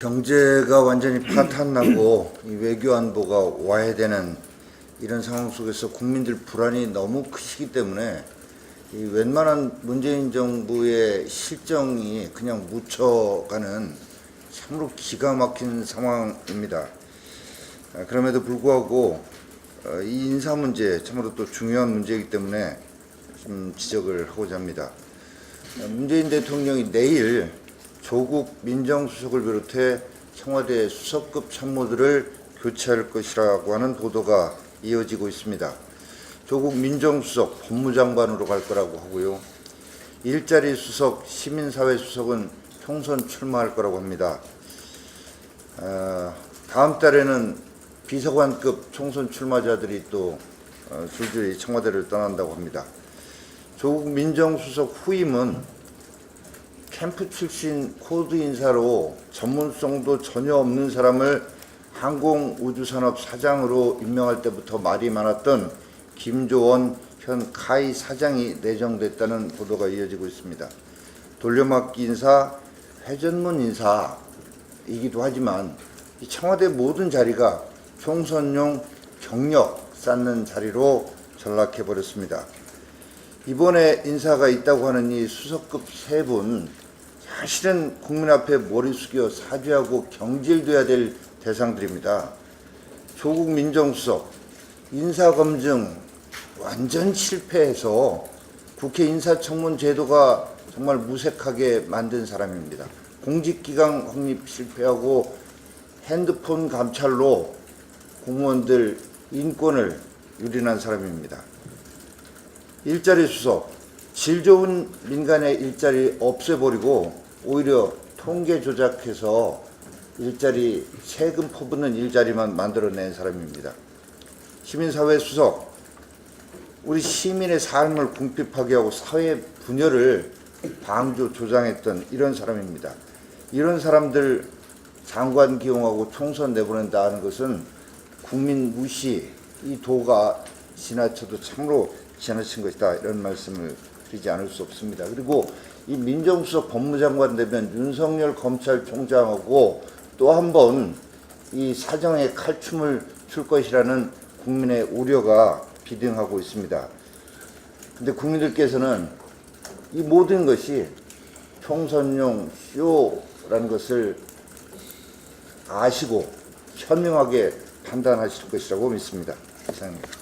경제가 완전히 파탄나고 이 외교 안보가 와야 되는 이런 상황 속에서 국민들 불안이 너무 크시기 때문에 이 웬만한 문재인 정부의 실정이 그냥 묻혀가는 참으로 기가 막힌 상황입니다. 아, 그럼에도 불구하고 어, 이 인사 문제 참으로 또 중요한 문제이기 때문에 좀 지적을 하고자 합니다. 어, 문재인 대통령이 내일 조국 민정수석을 비롯해 청와대 수석급 참모들을 교체할 것이라고 하는 보도가 이어지고 있습니다. 조국 민정수석 법무장관으로 갈 거라고 하고요. 일자리 수석, 시민사회 수석은 총선 출마할 거라고 합니다. 아, 다음 달에는 비서관급 총선 출마자들이 또 어, 줄줄이 청와대를 떠난다고 합니다. 조국 민정수석 후임은 캠프 출신 코드 인사로 전문성도 전혀 없는 사람을 항공우주산업 사장으로 임명할 때부터 말이 많았던 김조원 현 카이 사장이 내정됐다는 보도가 이어지고 있습니다. 돌려막기 인사, 회전문 인사이기도 하지만 이 청와대 모든 자리가 총선용 경력 쌓는 자리로 전락해 버렸습니다. 이번에 인사가 있다고 하는 이 수석급 세 분 사실은 국민 앞에 머리 숙여 사죄하고 경질돼야 될 대상들입니다. 조국 민정수석 인사검증 완전 실패해서 국회 인사청문 제도가 정말 무색하게 만든 사람입니다. 공직기강 확립 실패하고 핸드폰 감찰로 공무원들 인권을 유린한 사람입니다. 일자리 수석, 질 좋은 민간의 일자리 없애버리고 오히려 통계 조작해서 일자리 세금 퍼붓는 일자리만 만들어낸 사람입니다. 시민사회 수석, 우리 시민의 삶을 궁핍하게 하고 사회 분열을 방조 조장했던 이런 사람입니다. 이런 사람들 장관 기용하고 총선 내보낸다 하는 것은 국민 무시, 이 도가 지나쳐도 참으로 지나친 것이다 이런 말씀을 드리지 않을 수 없습니다. 그리고 이 민정수석 법무장관 되면 윤석열 검찰총장하고 또 한 번 이 사정에 칼춤을 출 것이라는 국민의 우려가 비등하고 있습니다. 근데 국민들께서는 이 모든 것이 총선용 쇼라는 것을 아시고 현명하게 판단하실 것이라고 믿습니다. 이상입니다.